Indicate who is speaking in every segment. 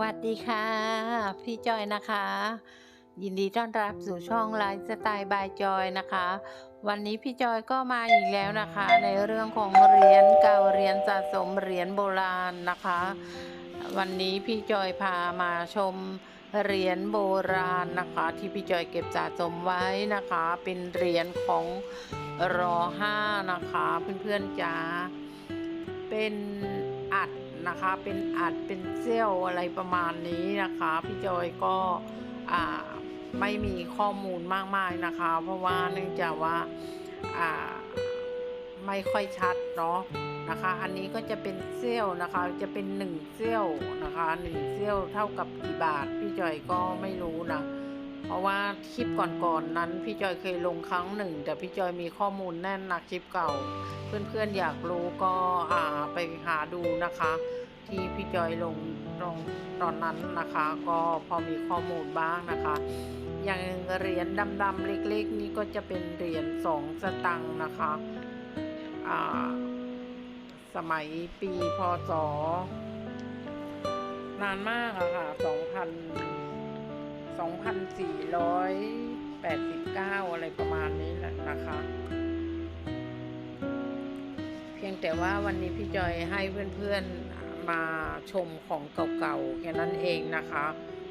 Speaker 1: วัสดีค่ะ พี่จอยนะคะ ยินดีต้อนรับสู่ช่องไลฟ์สไตล์บายจอยนะคะ วันนี้พี่จอยก็มาอีกแล้วนะคะ ในเรื่องของเหรียญเก่าเหรียญสะสมเหรียญโบราณนะคะ วันนี้พี่จอยพามาชมเหรียญโบราณนะคะ ที่พี่จอยเก็บสะสมไว้นะคะ เป็นเหรียญของรอห้านะคะ เพื่อนๆจ๋าเป็นอัด นะคะ เป็นอัดเป็นเซี่ยวอะไรประมาณนี้นะคะ พี่จอยก็ไม่มีข้อมูลมากมายนะคะ เพราะว่าเนื่องจากว่าไม่ค่อยชัดเนาะนะคะ อันนี้ก็จะเป็นเซี่ยวนะคะ จะเป็นหนึ่งเซี่ยวนะคะหนึ่งเซี่ยวเท่ากับกี่บาท พี่จอยก็ไม่รู้นะ เพราะว่าคลิปก่อนๆนนั้นพี่จอยเคยลงครั้งหนึ่ง แต่พี่จอยมีข้อมูลแน่นนะคลิปเก่า เพื่อนๆอยากรู้ก็อ่าไปหาดูนะคะ ที่พี่จอยลงลงตอนนั้นนะคะ ก็พอมีข้อมูลบ้างนะคะอย่างเหรียญดำๆเล็กๆ นี่ก็จะเป็นเหรียญสองสตังค์นะคะสมัยปีพศนานมากอะค่ะสองพัน 2,489 อะไรประมาณนี้แหละนะคะ เพียงแต่ว่าวันนี้พี่จอยให้เพื่อนๆมาชมของเก่าๆแค่นั้นเองนะคะ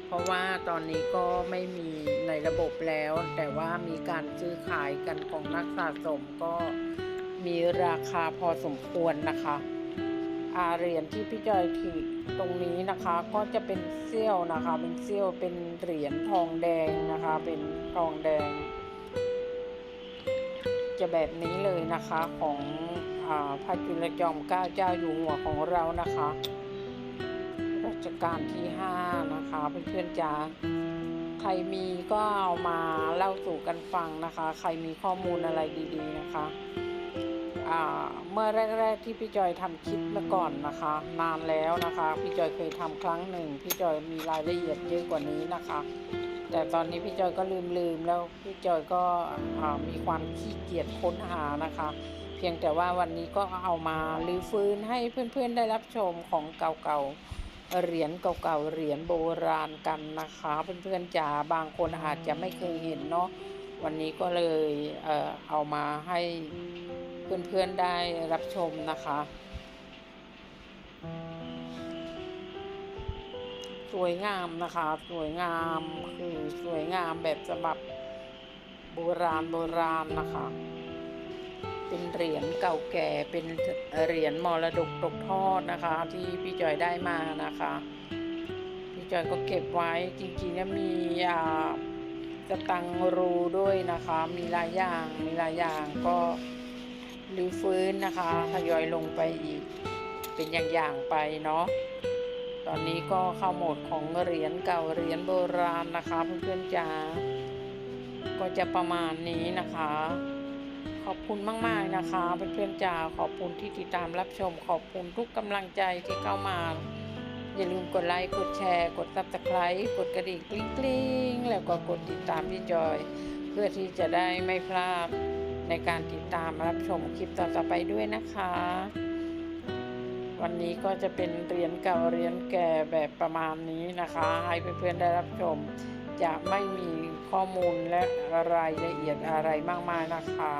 Speaker 1: เพราะว่าตอนนี้ก็ไม่มีในระบบแล้ว แต่ว่ามีการซื้อขายกันของนักสะสมก็มีราคาพอสมควรนะคะ อาเหรียญที่พี่จอยถือตรงนี้นะคะก็จะเป็นเซี่ยวนะคะ เป็นเซี่ยวเป็นเหรียญทองแดงนะคะ เป็นทองแดง จะแบบนี้เลยนะคะของอพระจุลจอมเกล้าเจ้าอยู่หัวของเรานะคะรัชกาลที่ห้านะคะเพื่อนๆจ๋าใครมีก็เอามาเล่าสู่กันฟังนะคะ ใครมีข้อมูลอะไรดี ๆ นะคะ เมื่อแรก ๆ ที่พี่จอยทำคลิปเมื่อก่อนนะคะ นานแล้วนะคะ พี่จอยเคยทำครั้งหนึ่ง พี่จอยมีรายละเอียดเยอะกว่านี้นะคะ แต่ตอนนี้พี่จอยก็ลืมๆแล้วพี่จอยก็มีความขี้เกียจค้นหานะคะ เพียงแต่ว่าวันนี้ก็เอามาลื้อฟื้นให้เพื่อนๆได้รับชมของเก่าๆเหรียญเก่าๆเหรียญโบราณกันนะคะ เพื่อนๆจ๋าบางคนอาจจะไม่เคยเห็นเนาะวันนี้ก็เลยเออเอามาให้ เพื่อนๆได้รับชมนะคะ สวยงามนะคะ สวยงามคือสวยงามแบบฉบับโบราณโบราณนะคะ เป็นเหรียญเก่าแก่เป็นเหรียญมรดกตกทอดนะคะ ที่พี่จอยได้มานะคะพี่จอยก็เก็บไว้จริงๆแล้วมีอ่าสตังรูด้วยนะคะ มีหลายอย่าง มีหลายอย่างก็ หรือฟื้นนะคะทยอยลงไปอีก เป็นอย่างๆไปเนาะตอนนี้ก็เข้าโหมดของเหรียญเก่าเหรียญโบราณนะคะเพื่อนๆจ๋าก็จะประมาณนี้นะคะ ขอบคุณมากๆนะคะเพื่อนๆจ๋าขอบคุณที่ติดตามรับชม ขอบคุณทุกกำลังใจที่เข้ามา อย่าลืมกดไลค์กดแชร์ กด subscribe กดกระดิ่งกริ๊งๆแล้วก็กดติดตามพี่จอย เพื่อที่จะได้ไม่พลาด ในการติดตามรับชมคลิปต่อๆไปด้วยนะคะ วันนี้ก็จะเป็นเรียญเก่าเรียญแก่แบบประมาณนี้นะคะ ให้เพื่อนๆได้รับชม จะไม่มีข้อมูลและรายละเอียดอะไรมากมายนะคะ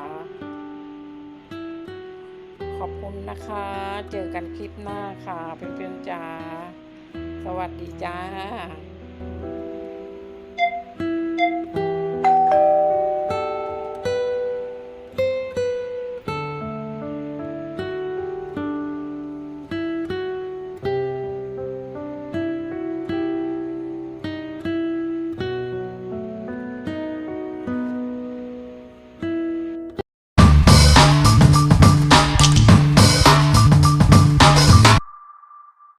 Speaker 1: ขอบคุณนะคะ เจอกันคลิปหน้าค่ะเพื่อนๆจ้าสวัสดีจ้า